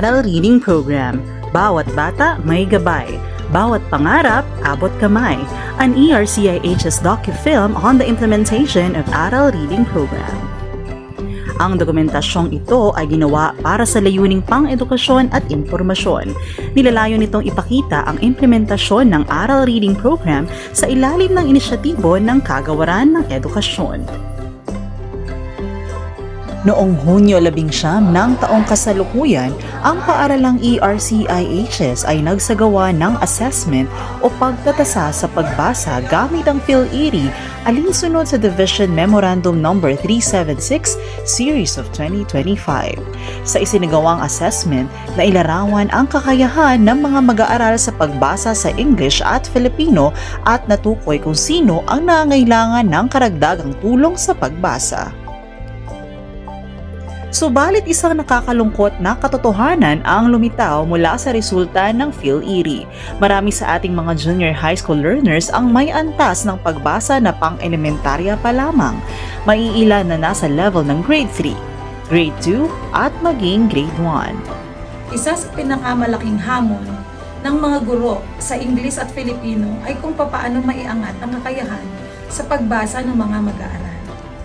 Aral Reading Program. Bawat bata may gabay. Bawat pangarap, abot kamay. An ERCIHS docu-film on the implementation of Aral Reading Program. Ang dokumentasyong ito ay ginawa para sa layuning pang-edukasyon at impormasyon. Nilalayo nitong ipakita ang implementasyon ng Aral Reading Program sa ilalim ng inisyatibo ng Kagawaran ng Edukasyon. Noong Hunyo 11 ng taong kasalukuyan, ang paaralang ERCIHS ay nagsagawa ng assessment o pagtatasa sa pagbasa gamit ang PhilErie alinsunod sa Division Memorandum No. 376 Series of 2025. Sa isinagawang assessment, nailarawan ang kakayahan ng mga mag-aaral sa pagbasa sa English at Filipino at natukoy kung sino ang nangangailangan ng karagdagang tulong sa pagbasa. Subalit isang nakakalungkot na katotohanan ang lumitaw mula sa resulta ng PhilErie. Marami sa ating mga junior high school learners ang may antas ng pagbasa na pang-elementarya pa lamang. Maiilan na nasa level ng grade 3, grade 2 at maging grade 1. Isa sa pinakamalaking hamon ng mga guro sa Ingles at Filipino ay kung papaano maiangat ang kakayahan sa pagbasa ng mga mag-aaral.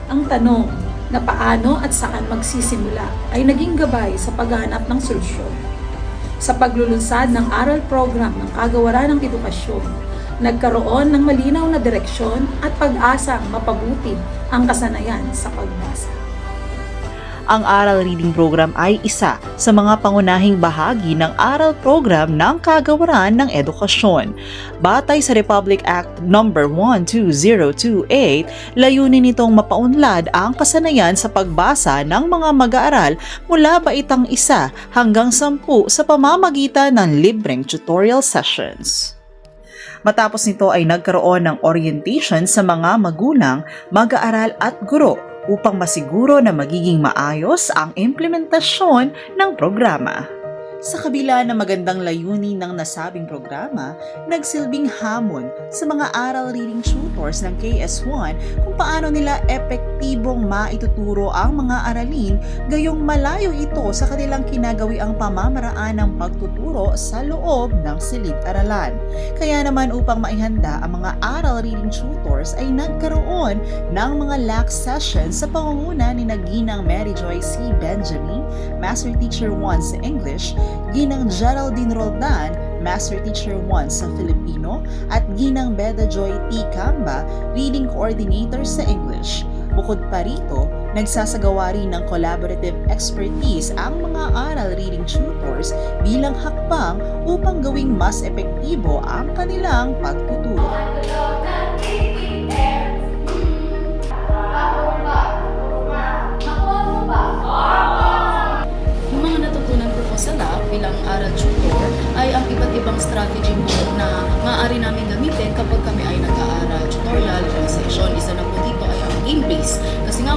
Ang tanong na paano at saan magsisimula ay naging gabay sa paghahanap ng solusyon. Sa paglulunsad ng aral program ng Kagawaran ng Edukasyon, nagkaroon ng malinaw na direksyon at pag-asang mapabuti ang kasanayan sa pagbasa. Ang Aral Reading Program ay isa sa mga pangunahing bahagi ng aral program ng Kagawaran ng Edukasyon. Batay sa Republic Act No. 12028, layunin nitong mapaunlad ang kasanayan sa pagbasa ng mga mag-aaral mula baitang isa hanggang sampu sa pamamagitan ng libreng tutorial sessions. Matapos nito ay nagkaroon ng orientation sa mga magulang, mag-aaral at guro upang masiguro na magiging maayos ang implementasyon ng programa. Sa kabila ng magandang layunin ng nasabing programa, nagsilbing hamon sa mga aral reading tutors ng KS1 kung paano nila epektibong maituturo ang mga aralin gayong malayo ito sa kanilang kinagawi ang pamamaraan ng pagtuturo sa loob ng silid-aralan. Kaya naman upang maihanda ang mga aral reading tutors ay nagkaroon ng mga LAC sessions sa pangunguna ni Naginang Mary Joy C. Benjamin, Master Teacher 1 sa English, Ginang Geraldine Roldan, Master Teacher 1 sa Filipino, at Ginang Beda Joy T. Camba, Reading Coordinator sa English. Bukod pa rito, nagsasagawa rin ng collaborative expertise ang mga aral reading tutors bilang hakbang upang gawing mas epektibo ang kanilang pagtuturo.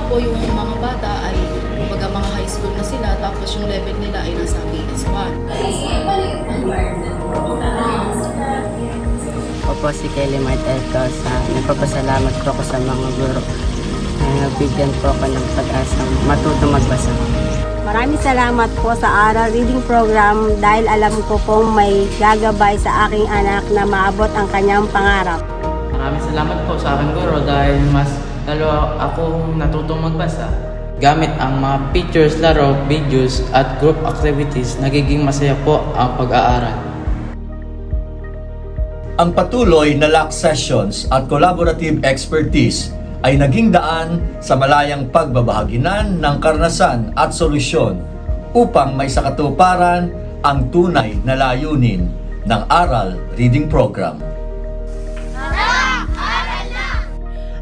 Po yung mga bata ay kumbaga mga high school na sila tapos yung level nila ay nasa KS1. Opo si Kelly Martel ko sa nagpapasalamat po ako sa mga guro na nagbigyan po ako ng pag-asang matuto magbasa. Maraming salamat po sa Aral Reading Program dahil alam ko pong may gagabay sa aking anak na maabot ang kanyang pangarap. Maraming salamat po sa aking guro dahil mas lalo akong natutong magbasa. Gamit ang mga pictures, laro, videos at group activities, nagiging masaya po ang pag-aaral. Ang patuloy na LAC sessions at collaborative expertise ay naging daan sa malayang pagbabahaginan ng karanasan at solusyon upang may sakatuparan ang tunay na layunin ng Aral Reading Program.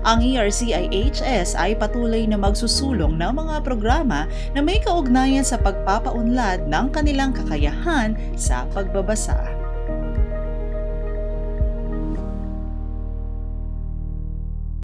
Ang ERCIHS ay patuloy na magsusulong ng mga programa na may kaugnayan sa pagpapaunlad ng kanilang kakayahan sa pagbabasa.